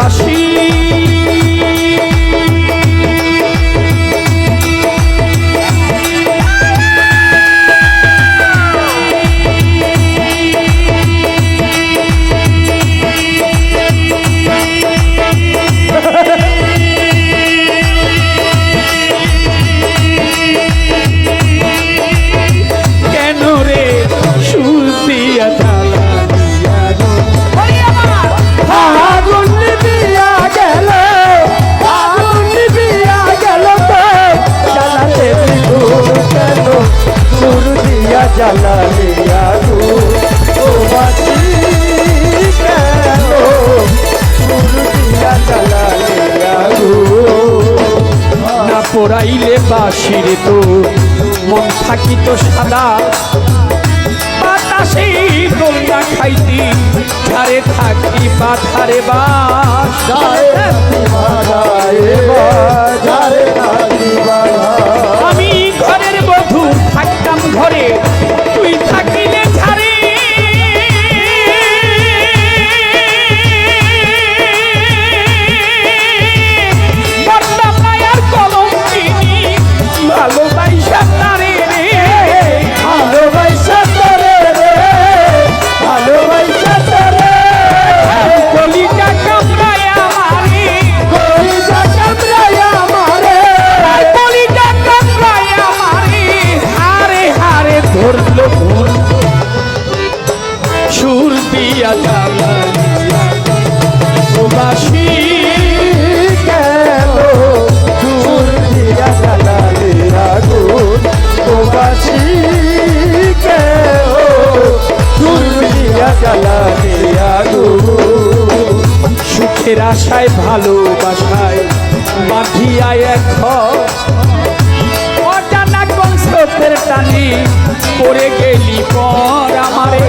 ভালোবাসি। বাজাইলে বাসির তো মন থাকিত সাদা। বাতাসে তোমরা খাইতি ধারে থাকি বাধারে বাস বাজারে আশায় ভালোবাসায় বাঁধিয়া এক অজানা কোন স্রোতের পড়ে গেলি পর আমারে।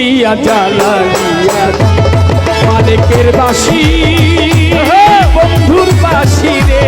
দিয়া জ্বালাইয়া মালিকের বাসি বন্ধুর বাসি রে।